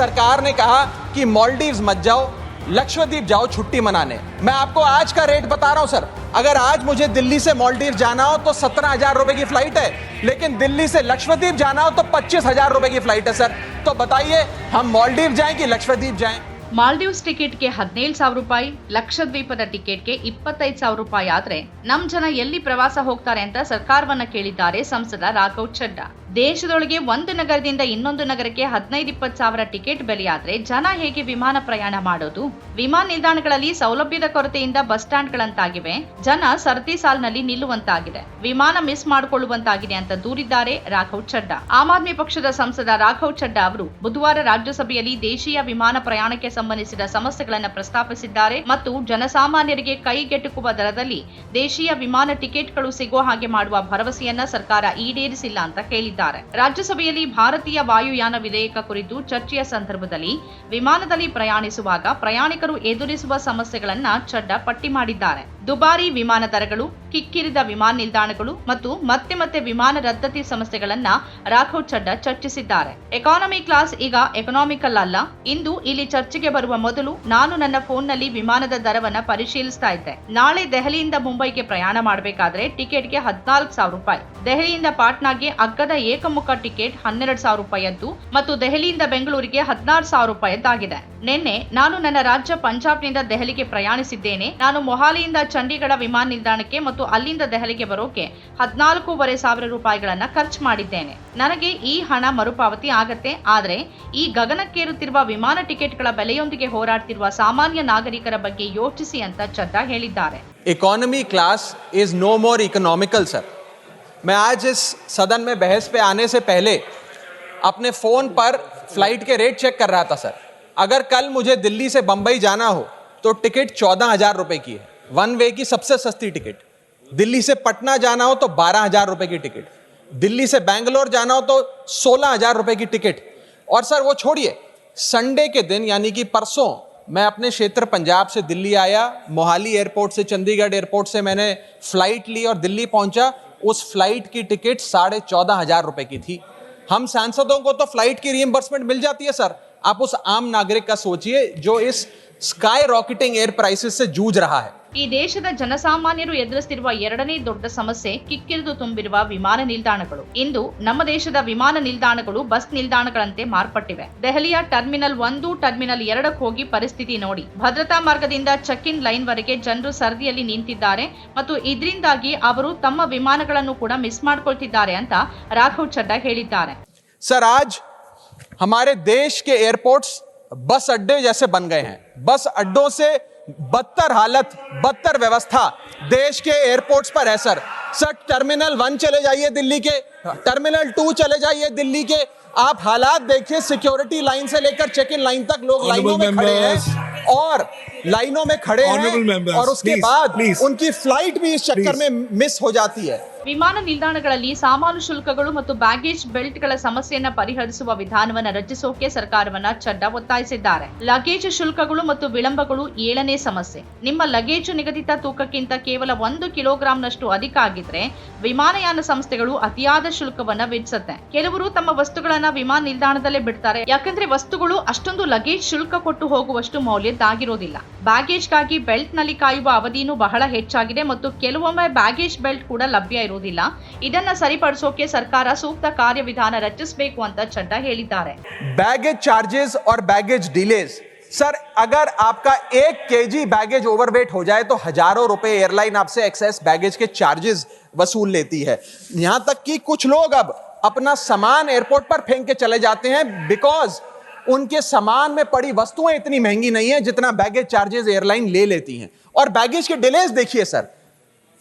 सरकार ने कहा कि मॉलडीव्स मत जाओ लक्षद्वीप जाओ छुट्टी मनाने मैं आपको आज का रेट बता रहा हूं सर अगर आज मुझे दिल्ली से मॉलडीव जाना हो तो सत्रह हजार रुपए की फ्लाइट है लेकिन दिल्ली से लक्षद्वीप जाना हो तो पच्चीस हजार रुपए की फ्लाइट है सर तो बताइए हम मॉलडीव जाएं कि लक्षद्वीप जाएं ಮಾಲ್ಡೀವ್ಸ್ ಟಿಕೆಟ್ಗೆ ಹದಿನೇಳು ಸಾವಿರ ರೂಪಾಯಿ ಲಕ್ಷದ್ವೀಪದ ಟಿಕೆಟ್ಗೆ ಇಪ್ಪತ್ತೈದು ಸಾವಿರ ರೂಪಾಯಿ ಆದ್ರೆ ನಮ್ ಜನ ಎಲ್ಲಿ ಪ್ರವಾಸ ಹೋಗ್ತಾರೆ ಅಂತ ಸರ್ಕಾರವನ್ನ ಕೇಳಿದ್ದಾರೆ ಸಂಸದ ರಾಘವ್ ಚಡ್ಡಾ ದೇಶದೊಳಗೆ ಒಂದು ನಗರದಿಂದ ಇನ್ನೊಂದು ನಗರಕ್ಕೆ ಹದಿನೈದು, ಇಪ್ಪತ್ತು ಸಾವಿರ ಟಿಕೆಟ್ ಬೆಲೆಯಾದ್ರೆ ಜನ ಹೇಗೆ ವಿಮಾನ ಪ್ರಯಾಣ ಮಾಡೋದು? ವಿಮಾನ ನಿಲ್ದಾಣಗಳಲ್ಲಿ ಸೌಲಭ್ಯದ ಕೊರತೆಯಿಂದ ಬಸ್ ಸ್ಟ್ಯಾಂಡ್ಗಳಂತಾಗಿವೆ. ಜನ ಸರತಿ ಸಾಲ್ನಲ್ಲಿ ನಿಲ್ಲುವಂತಾಗಿದೆ. ವಿಮಾನ ಮಿಸ್ ಮಾಡಿಕೊಳ್ಳುವಂತಾಗಿದೆ ಅಂತ ದೂರಿದ್ದಾರೆ ರಾಘವ್ ಚಡ್ಡಾ. ಆಮ್ ಆದ್ಮಿ ಪಕ್ಷದ ಸಂಸದ ರಾಘವ್ ಚಡ್ಡಾ ಅವರು ಬುಧವಾರ ರಾಜ್ಯಸಭೆಯಲ್ಲಿ ದೇಶೀಯ ವಿಮಾನ ಪ್ರಯಾಣಕ್ಕೆ ಸಂಬಂಧಿಸಿದ ಸಮಸ್ಯೆಗಳನ್ನು ಪ್ರಸ್ತಾಪಿಸಿದ್ದಾರೆ ಮತ್ತು ಜನಸಾಮಾನ್ಯರಿಗೆ ಕೈಗೆಟುಕುವ ದರದಲ್ಲಿ ದೇಶೀಯ ವಿಮಾನ ಟಿಕೆಟ್ಗಳು ಸಿಗೋ ಹಾಗೆ ಮಾಡುವ ಭರವಸೆಯನ್ನ ಸರ್ಕಾರ ಈಡೇರಿಸಿಲ್ಲ ಅಂತ ಹೇಳಿದ್ದಾರೆ. ರಾಜ್ಯಸಭೆಯಲ್ಲಿ ಭಾರತೀಯ ವಾಯುಯಾನ ವಿಧೇಯಕ ಕುರಿತು ಚರ್ಚೆಯ ಸಂದರ್ಭದಲ್ಲಿ ವಿಮಾನದಲ್ಲಿ ಪ್ರಯಾಣಿಸುವಾಗ ಪ್ರಯಾಣಿಕರು ಎದುರಿಸುವ ಸಮಸ್ಯೆಗಳನ್ನ ಚಡ್ಡಾ ಪಟ್ಟಿ ಮಾಡಿದ್ದಾರೆ. ದುಬಾರಿ ವಿಮಾನ ದರಗಳು, ಕಿಕ್ಕಿರಿದ ವಿಮಾನ ನಿಲ್ದಾಣಗಳು ಮತ್ತು ಮತ್ತೆ ಮತ್ತೆ ವಿಮಾನ ರದ್ದತಿ ಸಮಸ್ಯೆಗಳನ್ನ ರಾಘವ್ ಚಡ್ಡ ಚರ್ಚಿಸಿದ್ದಾರೆ. ಎಕಾನಮಿ ಕ್ಲಾಸ್ ಈಗ ಎಕನಾಮಿಕಲ್ ಅಲ್ಲ. ಇಂದು ಇಲ್ಲಿ ಚರ್ಚೆಗೆ ಬರುವ ಮೊದಲು ನಾನು ನನ್ನ ಫೋನ್ನಲ್ಲಿ ವಿಮಾನದ ದರವನ್ನ ಪರಿಶೀಲಿಸ್ತಾ ಇದ್ದೆ. ನಾಳೆ ದೆಹಲಿಯಿಂದ ಮುಂಬೈಗೆ ಪ್ರಯಾಣ ಮಾಡಬೇಕಾದ್ರೆ ಟಿಕೆಟ್ಗೆ ಹದಿನಾಲ್ಕು ಸಾವಿರ ರೂಪಾಯಿ. ದೆಹಲಿಯಿಂದ ಪಾಟ್ನಾಗೆ ಅಗ್ಗದ ಏಕಮುಖ ಟಿಕೆಟ್ ಹನ್ನೆರಡು ಸಾವಿರ ರೂಪಾಯಿಯದ್ದು ಮತ್ತು ದೆಹಲಿಯಿಂದ ಬೆಂಗಳೂರಿಗೆ ಹದಿನಾರು ಸಾವಿರ ರೂಪಾಯಿದ್ದಾಗಿದೆ ನಿನ್ನೆ ನಾನು ನನ್ನ ರಾಜ್ಯ ಪಂಜಾಬ್ನಿಂದ ದೆಹಲಿಗೆ ಪ್ರಯಾಣಿಸಿದ್ದೇನೆ ನಾನು ಮೊಹಾಲಿಯಿಂದ ಚಂಡೀಗಢ ವಿಮಾನ ನಿಲ್ದಾಣಕ್ಕೆ ಮತ್ತು ಅಲ್ಲಿಂದ ದೆಹಲಿಗೆ ಬರೋಕೆ ಹದಿನಾಲ್ಕೂವರೆ ಸಾವಿರ ರೂಪಾಯಿಗಳನ್ನ ಖರ್ಚು ಮಾಡಿದ್ದೇನೆ ನನಗೆ ಈ ಹಣ ಮರುಪಾವತಿ ಆಗತ್ತೆ ಆದ್ರೆ ಈ ಗಗನಕ್ಕೇರುತ್ತಿರುವ ವಿಮಾನ ಟಿಕೆಟ್ಗಳ ಬೆಲೆಯೊಂದಿಗೆ ಹೋರಾಡ್ತಿರುವ ಸಾಮಾನ್ಯ ನಾಗರಿಕರ ಬಗ್ಗೆ ಯೋಚಿಸಿ ಅಂತ ಚಡ್ಡಾ ಹೇಳಿದ್ದಾರೆ economy class is no more economical sir मैं आज इस सदन में बहस पे आने से पहले अपने फ़ोन पर फ्लाइट के रेट चेक कर रहा था सर अगर कल मुझे दिल्ली से बम्बई जाना हो तो टिकट चौदह हज़ार रुपये की है। वन वे की सबसे सस्ती टिकट। दिल्ली से पटना जाना हो तो बारह हज़ार रुपये की टिकट। दिल्ली से बैंगलोर जाना हो तो सोलह हज़ार रुपये की टिकट। और सर, वो छोड़िए संडे के दिन, यानी कि परसों, मैं अपने क्षेत्र पंजाब से दिल्ली आया, मोहाली एयरपोर्ट से चंडीगढ़ एयरपोर्ट से मैंने फ़्लाइट ली और दिल्ली पहुँचा, उस फ़्लाइट की टिकट साढ़े चौदह हज़ार रुपए की थी। हम सांसदों को तो फ़्लाइट की रिइम्बर्समेंट मिल जाती है, सर। आप उस आम नागरिक का सोचिए जो इस स्काई रॉकेटिंग एयर प्राइसेस से जूझ रहा है ಈ ದೇಶದ ಜನಸಾಮಾನ್ಯರು ಎದುರಿಸುತ್ತಿರುವ ಎರಡನೇ ದೊಡ್ಡ ಸಮಸ್ಯೆ ಕಿಕ್ಕಿರಿದು ತುಂಬಿರುವ ವಿಮಾನ ನಿಲ್ದಾಣಗಳು ಇಂದು ನಮ್ಮ ದೇಶದ ವಿಮಾನ ನಿಲ್ದಾಣಗಳು ಬಸ್ ನಿಲ್ದಾಣಗಳಂತೆ ಮಾರ್ಪಟ್ಟಿವೆ ದೆಹಲಿಯ ಟರ್ಮಿನಲ್ ಒಂದು ಟರ್ಮಿನಲ್ ಎರಡಕ್ಕೆ ಹೋಗಿ ಪರಿಸ್ಥಿತಿ ನೋಡಿ ಭದ್ರತಾ ಮಾರ್ಗದಿಂದ ಚೆಕ್ ಇನ್ ಲೈನ್ ವರೆಗೆ ಜನರು ಸರದಿಯಲ್ಲಿ ನಿಂತಿದ್ದಾರೆ ಮತ್ತು ಇದರಿಂದಾಗಿ ಅವರು ತಮ್ಮ ವಿಮಾನಗಳನ್ನು ಕೂಡ ಮಿಸ್ ಮಾಡ್ಕೊಳ್ತಿದ್ದಾರೆ ಅಂತ ರಾಘವ್ ಚಡ್ಡಾ ಹೇಳಿದ್ದಾರೆ सर आज हमारे देश के एयरपोर्ट्स बस अड्डे जैसे बन गए हैं। बस अड्डों से बदतर हालत बदतर व्यवस्था देश के एयरपोर्ट्स पर है सर। सर टर्मिनल वन चले जाइए दिल्ली के टर्मिनल टू चले जाइए दिल्ली के। आप हालात देखिए सिक्योरिटी लाइन से लेकर चेक इन लाइन तक लोग लाइनों में खड़े हैं। और लाइनों में खड़े Honorable हैं members, और उसके please, बाद please. उनकी फ्लाइट भी इस चक्कर Please. में मिस हो जाती है ವಿಮಾನ ನಿಲ್ದಾಣಗಳಲ್ಲಿ ಸಾಮಾನು ಶುಲ್ಕಗಳು ಮತ್ತು ಬ್ಯಾಗೇಜ್ ಬೆಲ್ಟ್ಗಳ ಸಮಸ್ಯೆಯನ್ನ ಪರಿಹರಿಸುವ ವಿಧಾನವನ್ನ ರಚಿಸೋಕೆ ಸರ್ಕಾರವನ್ನ ಚಡ್ಡಾ ಒತ್ತಾಯಿಸಿದ್ದಾರೆ ಲಗೇಜ್ ಶುಲ್ಕಗಳು ಮತ್ತು ವಿಳಂಬಗಳು ಏಳನೇ ಸಮಸ್ಯೆ ನಿಮ್ಮ ಲಗೇಜು ನಿಗದಿತ ತೂಕಕ್ಕಿಂತ ಕೇವಲ ಒಂದು ಕಿಲೋಗ್ರಾಂನಷ್ಟು ಅಧಿಕ ಆಗಿದ್ರೆ ವಿಮಾನಯಾನ ಸಂಸ್ಥೆಗಳು ಅತಿಯಾದ ಶುಲ್ಕವನ್ನ ವಿಧಿಸುತ್ತೆ ಕೆಲವರು ತಮ್ಮ ವಸ್ತುಗಳನ್ನ ವಿಮಾನ ನಿಲ್ದಾಣದಲ್ಲೇ ಬಿಡ್ತಾರೆ ಯಾಕಂದ್ರೆ ವಸ್ತುಗಳು ಅಷ್ಟೊಂದು ಲಗೇಜ್ ಶುಲ್ಕ ಕೊಟ್ಟು ಹೋಗುವಷ್ಟು ಮೌಲ್ಯದ್ದಾಗಿರೋದಿಲ್ಲ ಬ್ಯಾಗೇಜ್ಗಾಗಿ ಬೆಲ್ಟ್ ನಲ್ಲಿ ಕಾಯುವ ಅವಧಿನೂ ಬಹಳ ಹೆಚ್ಚಾಗಿದೆ ಮತ್ತು ಕೆಲವೊಮ್ಮೆ ಬ್ಯಾಗೇಜ್ ಬೆಲ್ಟ್ ಕೂಡ ಲಭ್ಯ ಇರುವುದಿಲ್ಲ ಇದನ್ನ ಸರಿಪಡಿಸೋಕೆ ಸರ್ಕಾರ ಸೂಕ್ತ ಕಾರ್ಯವಿಧಾನ ರಚಿಸಬೇಕು ಅಂತ ಚಡ್ಡಾ ಹೇಳಿದ್ದಾರೆ बैगेज चार्जेस और बैगेज डिलेज सर अगर आपका एक केजी बैगेज ओवरवेट हो जाए तो हजारों रुपए एयरलाइन आपसे एक्सेस बैगेज के चार्जेस वसूल लेती है यहां तक कि कुछ लोग अब अपना सामान एयरपोर्ट पर फेंक के चले जाते हैं बिकॉज उनके सामान में पड़ी वस्तुएँ इतनी महँगी नहीं है जितना बैगेज चार्जेस एयरलाइन ले लेती हैं। और बैगेज के डिलेज देखिए सर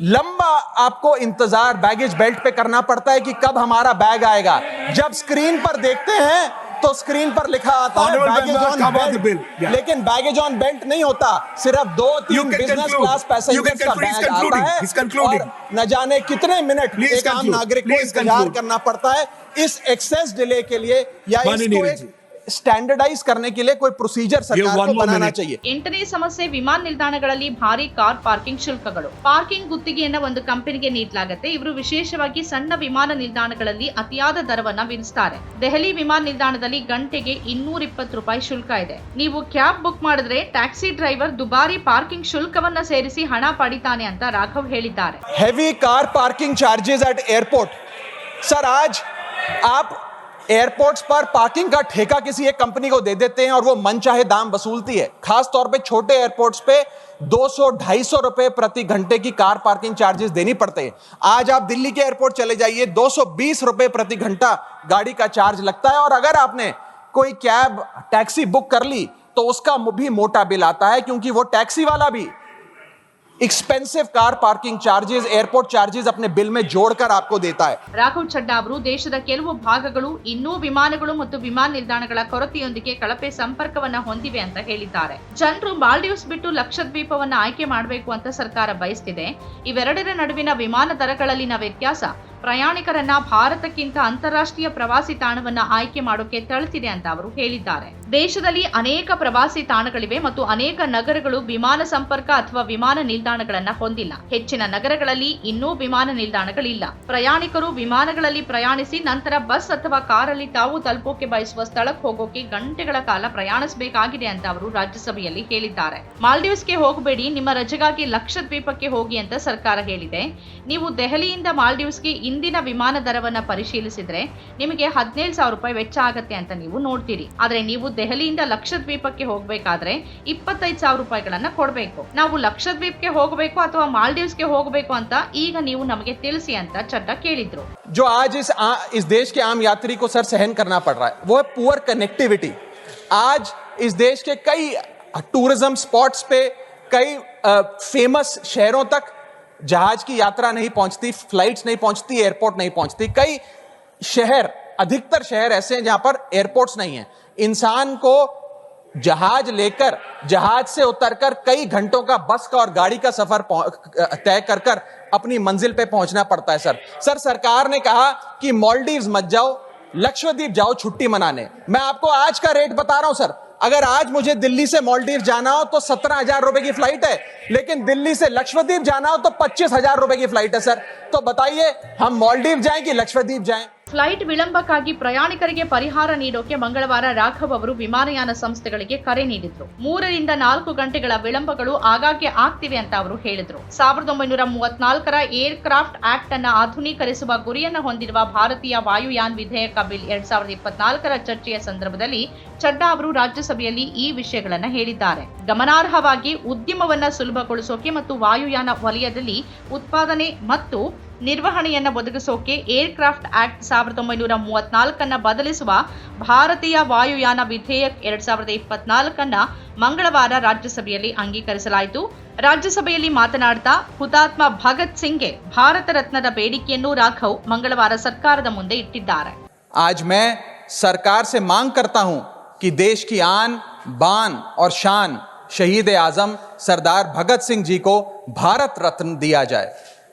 लंबा आपको इंतज़ार बैगेज बेल्ट पे करना पड़ता है कि कब हमारा बैग आएगा। जब स्क्रीन पर देखते हैं तो स्क्रीन पर लिखा आता है बैगेज ऑन. बेल्ट लेकिन बैगेज ऑन बेल्ट नहीं होता सिर्फ़ दो तीन बिज़नेस क्लास पैसेंजर्स का बैग आता है और न जाने कितने मिनट एक आम नागरिक को इंतज़ार करना पड़ता है। इस एक्सेस डिले के लिए या इसको एक जी। स्टैंडर्डाइज करने के लिए कोई प्रोसीजर सरकार one को more बनाना minute. चाहिए ಎಂಟನೇ ಸಮಸ್ಯೆ ವಿಮಾನ ನಿಲ್ದಾಣಗಳಲ್ಲಿ ಭಾರಿ ಕಾರ್ ಪಾರ್ಕಿಂಗ್ ಶುಲ್ಕಗಳು ಪಾರ್ಕಿಂಗ್ ಗುತ್ತಿಗೆಯನ್ನ ಒಂದು ಕಂಪನಿಗೆ ನೀಡಲಾಗುತ್ತೆ ಇವರು ವಿಶೇಷವಾಗಿ ಸಣ್ಣ ವಿಮಾನ ನಿಲ್ದಾಣಗಳಲ್ಲಿ ಅತಿಯಾದ ದರವನ್ನ ವಿಧಿಸ್ತಾರೆ ದೆಹಲಿ ವಿಮಾನ ನಿಲ್ದಾಣದಲ್ಲಿ ಗಂಟೆಗೆ ಇನ್ನೂರ ಇಪ್ಪತ್ತು ರೂಪಾಯಿ ಶುಲ್ಕ ಇದೆ ನೀವು ಕ್ಯಾಬ್ ಬುಕ್ ಮಾಡಿದ್ರೆ ಟ್ಯಾಕ್ಸಿ ಡ್ರೈವರ್ ದುಬಾರಿ ಪಾರ್ಕಿಂಗ್ ಶುಲ್ಕವನ್ನ ಸೇರಿಸಿ ಹಣ ಪಡಿತಾನೆ ಅಂತ ರಾಘವ್ ಹೇಳಿದ್ದಾರೆ heavy car parking charges at airport sir आज आप एयरपोर्ट्स पर पार्किंग का ठेका किसी एक कंपनी को दे देते हैं और वो मन चाहे दाम वसूलती है। खास तौर पे छोटे एयरपोर्ट्स पे 200 250 रुपए प्रति घंटे की कार पार्किंग चार्जेस देनी पड़ते हैं। आज आप दिल्ली के एयरपोर्ट चले जाइए 220 रुपए प्रति घंटा गाड़ी का चार्ज लगता है और अगर आपने कोई कैब, टैक्सी बुक कर ली तो उसका भी मोटा बिल आता है, क्योंकि वो टैक्सी वाला भी expensive car parking charges airport charges ಅಪ್ನೆ bill ಮೇ ಜೋಡ್ಕರ್ ಆಪ್ಕೋ ದೇತಾ ಹೈ ಚಡ್ಡಾ ಅವರು ದೇಶದ ಕೆಲವು ಭಾಗಗಳು ಇನ್ನೂ ವಿಮಾನಗಳು ಮತ್ತು ವಿಮಾನ ನಿಲ್ದಾಣಗಳ ಕೊರತೆಯೊಂದಿಗೆ ಕಳಪೆ ಸಂಪರ್ಕವನ್ನ ಹೊಂದಿವೆ ಅಂತ ಹೇಳಿದ್ದಾರೆ. ಜನರು ಮಾಲ್ಡೀವ್ಸ್ ಬಿಟ್ಟು ಲಕ್ಷದ್ವೀಪವನ್ನ ಆಯ್ಕೆ ಮಾಡಬೇಕು ಅಂತ ಸರ್ಕಾರ ಬಯಸ್ತಿದೆ. ಇವೆರಡರ ನಡುವಿನ ವಿಮಾನ ದರಗಳಲ್ಲಿನ ವ್ಯತ್ಯಾಸ ಪ್ರಯಾಣಿಕರನ್ನ ಭಾರತಕ್ಕಿಂತ ಅಂತಾರಾಷ್ಟ್ರೀಯ ಪ್ರವಾಸಿ ತಾಣವನ್ನ ಆಯ್ಕೆ ಮಾಡೋಕೆ ತಳ್ತಿದೆ ಅಂತ ಅವರು ಹೇಳಿದ್ದಾರೆ. ದೇಶದಲ್ಲಿ ಅನೇಕ ಪ್ರವಾಸಿ ತಾಣಗಳಿವೆ ಮತ್ತು ಅನೇಕ ನಗರಗಳು ವಿಮಾನ ಸಂಪರ್ಕ ಅಥವಾ ವಿಮಾನ ನಿಲ್ದಾಣಗಳನ್ನ ಹೊಂದಿಲ್ಲ. ಹೆಚ್ಚಿನ ನಗರಗಳಲ್ಲಿ ಇನ್ನೂ ವಿಮಾನ ನಿಲ್ದಾಣಗಳಿಲ್ಲ. ಪ್ರಯಾಣಿಕರು ವಿಮಾನಗಳಲ್ಲಿ ಪ್ರಯಾಣಿಸಿ ನಂತರ ಬಸ್ ಅಥವಾ ಕಾರಲ್ಲಿ ತಾವು ತಲುಪೋಕೆ ಬಯಸುವ ಸ್ಥಳಕ್ಕೆ ಹೋಗೋಕೆ ಗಂಟೆಗಳ ಕಾಲ ಪ್ರಯಾಣಿಸಬೇಕಾಗಿದೆ ಅಂತ ಅವರು ರಾಜ್ಯಸಭೆಯಲ್ಲಿ ಹೇಳಿದ್ದಾರೆ. ಮಾಲ್ಡೀವ್ಸ್ಗೆ ಹೋಗಬೇಡಿ, ನಿಮ್ಮ ರಜೆಗಾಗಿ ಲಕ್ಷದ್ವೀಪಕ್ಕೆ ಹೋಗಿ ಅಂತ ಸರ್ಕಾರ ಹೇಳಿದೆ. ನೀವು ದೆಹಲಿಯಿಂದ ಮಾಲ್ಡೀವ್ಸ್ಗೆ ಇಂದಿನ ವಿಮಾನ ದರವನ್ನ ಪರಿಶೀಲಿಸಿದ್ರೆ ನಿಮಗೆ ಹದಿನೇಳು ಸಾವಿರ ರೂಪಾಯಿ ವೆಚ್ಚ ಆಗತ್ತೆ ಅಂತ ನೀವು ನೋಡ್ತೀರಿ. ಆದರೆ ನೀವು ದೆಹಲಿಯಿಂದ ಲಕ್ಷದ್ವೀಪಕ್ಕೆ ಹೋಗ್ಬೇಕಾದ್ರೆ ಇಪ್ಪತ್ತೈದು ಸಾವಿರ ರೂಪಾಯಿಗಳನ್ನ ಕೊಡಬೇಕು ನಾವು ಲಕ್ಷದ್ವೀಪ್ಗೆ ಹೋಗಬೇಕು ಅಥವಾ ಮಾಲ್ಡೀವ್ಸ್ಗೆ ಹೋಗಬೇಕು ಅಂತ ಈಗ ನೀವು ನಮಗೆ ತಿಳಿಸಿ ಅಂತ ಚಡ್ಡಾ ಕೇಳಿದ್ರು जो आज इस आ, इस देश के आम यात्री को सर सहन करना पड़ रहा है वो है पुअर कनेक्टिविटी आज इस देश के कई टूरिज्म स्पॉट्स पे कई फेमस शहरों तक जहाज की यात्रा नहीं पहुंचती फ्लाइट्स नहीं पहुंचती एयरपोर्ट नहीं पहुंचती कई शहर अधिकतर शहर ऐसे हैं जहां पर एयरपोर्ट्स नहीं है इंसान को जहाज़ लेकर, जहाज़ से उतरकर कई घंटों का बस का और गाड़ी का सफ़र तय कर कर अपनी मंजिल पे पहुँचना पड़ता है, सर। सर, सरकार ने कहा कि मॉलडीव्स मत जाओ, लक्षद्वीप जाओ छुट्टी मनाने। मैं आपको आज का रेट बता रहा हूँ, सर। अगर आज मुझे दिल्ली से मॉलडीव जाना हो तो सत्रह हज़ार रुपए की फ़्लाइट है, लेकिन दिल्ली से लक्षद्वीप जाना हो तो पच्चीस हज़ार रुपए की फ़्लाइट है, सर। तो बताइए, हम मॉलडीव जाएँ कि लक्षद्वीप जाएँ? ಫ್ಲೈಟ್ ವಿಳಂಬಕ್ಕಾಗಿ ಪ್ರಯಾಣಿಕರಿಗೆ ಪರಿಹಾರ ನೀಡೋಕೆ ಮಂಗಳವಾರ ರಾಘವ್ ಅವರು ವಿಮಾನಯಾನ ಸಂಸ್ಥೆಗಳಿಗೆ ಕರೆ ನೀಡಿದ್ರು. ಮೂರರಿಂದ ನಾಲ್ಕು ಗಂಟೆಗಳ ವಿಳಂಬಗಳು ಆಗಾಗ್ಗೆ ಆಗ್ತಿವೆ ಅಂತ ಅವರು ಹೇಳಿದ್ರು. ಸಾವಿರದ ಒಂಬೈನೂರ ಮೂವತ್ನಾಲ್ಕರ ಏರ್ ಕ್ರಾಫ್ಟ್ ಆಕ್ಟ್ ಅನ್ನು ಆಧುನೀಕರಿಸುವ ಗುರಿಯನ್ನು ಹೊಂದಿರುವ ಭಾರತೀಯ ವಾಯುಯಾನ್ ವಿಧೇಯಕ ಬಿಲ್ ಎರಡ್ ಸಾವಿರದ ಇಪ್ಪತ್ನಾಲ್ಕರ ಚರ್ಚೆಯ ಸಂದರ್ಭದಲ್ಲಿ ಚಡ್ಡಾ ಅವರು ರಾಜ್ಯಸಭೆಯಲ್ಲಿ ಈ ವಿಷಯಗಳನ್ನು ಹೇಳಿದ್ದಾರೆ. ಗಮನಾರ್ಹವಾಗಿ ಉದ್ಯಮವನ್ನ ಸುಲಭಗೊಳಿಸೋಕೆ ಮತ್ತು ವಾಯುಯಾನ ವಲಯದಲ್ಲಿ ಉತ್ಪಾದನೆ ಮತ್ತು ನಿರ್ವಹಣೆಯನ್ನ ಒದಗಿಸೋಕೆ ಏರ್ಕ್ರಾಫ್ಟ್ ಆಕ್ಟ್ ಸಾವಿರದ ಒಂಬೈನೂರ ಮೂವತ್ನಾಲ್ಕನ್ನ ಬದಲಿಸುವ ಭಾರತೀಯ ವಾಯುಯಾನ ವಿಧೇಯಕ್ ಎರಡ್ ಸಾವಿರದ ಇಪ್ಪತ್ನಾಲ್ಕನ್ನ ಮಂಗಳವಾರ ರಾಜ್ಯಸಭೆಯಲ್ಲಿ ಅಂಗೀಕರಿಸಲಾಯಿತು ರಾಜ್ಯಸಭೆಯಲ್ಲಿ ಮಾತನಾಡ್ತಾ ಹುತಾತ್ಮ ಭಗತ್ ಸಿಂಗ್ಗೆ ಭಾರತ ರತ್ನದ ಬೇಡಿಕೆಯನ್ನು ರಾಘವ್ ಮಂಗಳವಾರ ಸರ್ಕಾರದ ಮುಂದೆ ಇಟ್ಟಿದ್ದಾರೆ आज मैं सरकार से मांग करता हूं कि देश की आन बान और शान शहीद आजम सरदार भगत सिंह जी को भारत रत्न दिया जाए